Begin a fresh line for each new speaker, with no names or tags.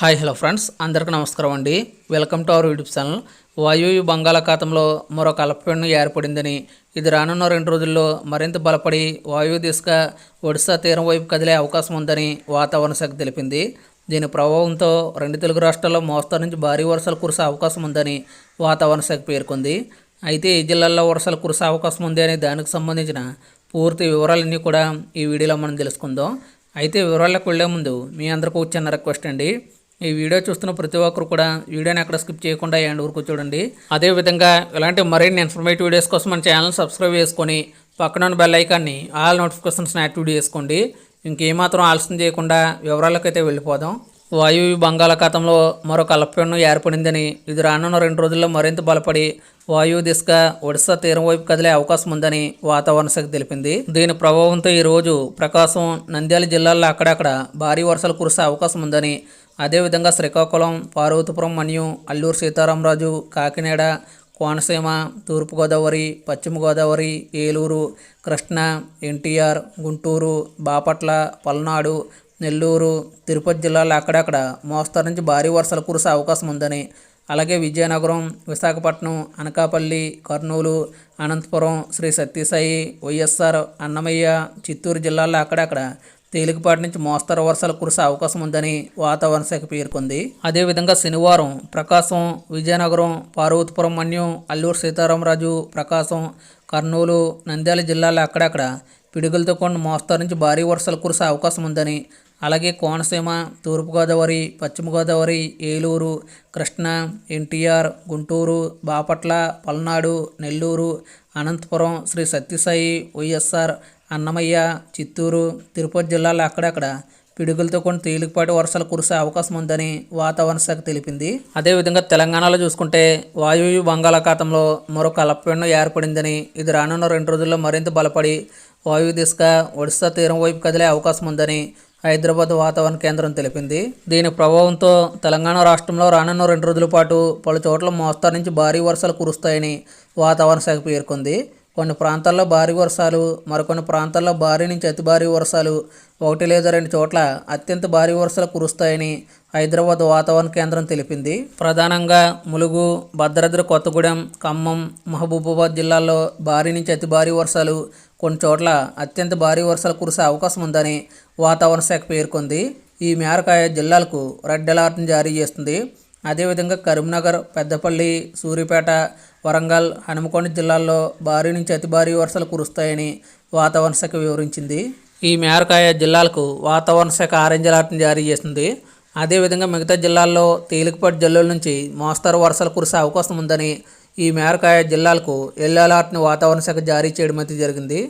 Hi hello friends. అందరికీ నమస్కారం అండి. Welcome to our YouTube channel. వాయువ్య బంగాళాఖాతంలో మరొక అల్పపీడనం ఏర్పడిందని ఇది రానున్న రెండు రోజుల్లో మరింత బలపడి వాయువ్య దిశగా ఒడిశా తీరం వైపు కదిలే అవకాశం ఉందని వాతావరణ శాఖ తెలిపింది. దీని ప్రభావంతో రెండు తెలుగు రాష్ట్రాల్లో మోస్తరు నుంచి భారీ వర్షాలు కురిసే అవకాశం ఉందని వాతావరణ శాఖ పేర్కొంది. అయితే ఈ జిల్లాల్లో వర్షాలు కురిసే అవకాశం ఉంది అనే దానికి సంబంధించిన పూర్తి వివరాలన్నీ కూడా ఈ వీడియోలో మనం తెలుసుకుందాం. అయితే వివరాలకు వెళ్ళే ముందు మీ అందరికీ చిన్న రిక్వెస్ట్ అండి. ఈ వీడియో చూస్తున్న ప్రతి ఒక్కరు కూడా వీడియోని ఎక్కడ స్కిప్ చేయకుండా ఎండ్ వరకు చూడండి. అదేవిధంగా ఇలాంటి మరిన్ని ఇన్ఫర్మేటివ్ వీడియోస్ కోసం మన ఛానల్ సబ్స్క్రైబ్ చేసుకొని పక్కన ఉన్న బెల్ ఐకాన్ని ఆల్ నోటిఫికేషన్స్ యాక్టివేట్ చేసుకోండి. ఇంకేమాత్రం ఆలస్యం చేయకుండా వివరాలకైతే వెళ్ళిపోదాం. వాయువ్య బంగాళాఖాతంలో మరొక అల్పపీడనం ఏర్పడిందని ఇది రానున్న రెండు రోజుల్లో మరింత బలపడి వాయువు దిశగా ఒడిశా తీరం వైపు కదిలే అవకాశం ఉందని వాతావరణ శాఖ తెలిపింది. దీని ప్రభావంతో ఈరోజు ప్రకాశం నంద్యాల జిల్లాల్లో అక్కడక్కడ భారీ వర్షాలు కురిసే అవకాశం ఉందని అదేవిధంగా శ్రీకాకుళం పార్వతీపురం మరియు అల్లూరు సీతారామరాజు కాకినాడ కోనసీమ తూర్పుగోదావరి పశ్చిమ గోదావరి ఏలూరు కృష్ణా ఎన్టీఆర్ గుంటూరు బాపట్ల పల్నాడు నెల్లూరు తిరుపతి జిల్లాలో అక్కడక్కడ మోస్తరు నుంచి భారీ వర్షాలు కురిసే అవకాశం ఉందని. అలాగే విజయనగరం విశాఖపట్నం అనకాపల్లి కర్నూలు అనంతపురం శ్రీ సత్యసాయి వైఎస్ఆర్ అన్నమయ్య చిత్తూరు జిల్లాల్లో అక్కడక్కడ తేలికపాటి నుంచి మోస్తరు వర్షాలు కురిసే అవకాశం ఉందని వాతావరణ శాఖ పేర్కొంది. అదేవిధంగా శనివారం ప్రకాశం విజయనగరం పార్వతీపురం మన్యం అల్లూరు సీతారామరాజు ప్రకాశం కర్నూలు నంద్యాల జిల్లాలో అక్కడక్కడ పిడుగులతో కూడిన మోస్తరు నుంచి భారీ వర్షాలు కురిసే అవకాశం ఉందని అలాగే కోనసీమ తూర్పుగోదావరి పశ్చిమగోదావరి ఏలూరు కృష్ణా ఎన్టీఆర్ గుంటూరు బాపట్ల పల్నాడు నెల్లూరు అనంతపురం శ్రీ సత్యసాయి వైఎస్ఆర్ అన్నమయ్య చిత్తూరు తిరుపతి జిల్లాలో అక్కడక్కడ పిడుగులతో కొన్ని తేలికపాటి వర్షాలు కురిసే అవకాశం ఉందని వాతావరణ శాఖ తెలిపింది. అదేవిధంగా తెలంగాణలో చూసుకుంటే వాయువ్య బంగాళాఖాతంలో మరొక అల్పపీడనం ఏర్పడిందని ఇది రానున్న రెండు రోజుల్లో మరింత బలపడి వాయువు దిశగా ఒడిశా తీరం వైపు కదిలే అవకాశం ఉందని హైదరాబాద్ వాతావరణ కేంద్రం తెలిపింది. దీని ప్రభావంతో తెలంగాణ రాష్ట్రంలో రానున్న రెండు రోజుల పాటు పలు చోట్ల మోస్తరు నుంచి భారీ వర్షాలు కురుస్తాయని వాతావరణ శాఖ పేర్కొంది. కొన్ని ప్రాంతాల్లో భారీ వర్షాలు మరికొన్ని ప్రాంతాల్లో భారీ నుంచి అతి భారీ వర్షాలు ఒకటి లేదా రెండు చోట్ల అత్యంత భారీ వర్షాలు కురుస్తాయని హైదరాబాద్ వాతావరణ కేంద్రం తెలిపింది. ప్రధానంగా ములుగు భద్రాద్రి కొత్తగూడెం ఖమ్మం మహబూబాబాద్ జిల్లాల్లో భారీ నుంచి అతి భారీ వర్షాలు కొన్ని చోట్ల అత్యంత భారీ వర్షాలు కురిసే అవకాశం ఉందని వాతావరణ శాఖ పేర్కొంది. ఈ మేరకు ఆయా జిల్లాలకు రెడ్ అలర్ట్ను జారీ చేస్తుంది. అదేవిధంగా కరీంనగర్ పెద్దపల్లి సూర్యాపేట వరంగల్ హనుమకొండ జిల్లాల్లో భారీ నుంచి అతి భారీ వర్షాలు కురుస్తాయని వాతావరణ శాఖ వివరించింది. ఈ మేరకు ఆయా జిల్లాలకు వాతావరణ శాఖ ఆరెంజ్ అలర్ట్ను జారీ చేస్తుంది. అదేవిధంగా మిగతా జిల్లాల్లో తేలికపాటి జల్లుల నుంచి మోస్తరు వర్షాలు కురిసే అవకాశం ఉందని ఈ మేరకు ఆయా జిల్లాలకు ఎల్లో అలర్ట్ని వాతావరణ శాఖ జారీ చేయడం అయితే జరిగింది.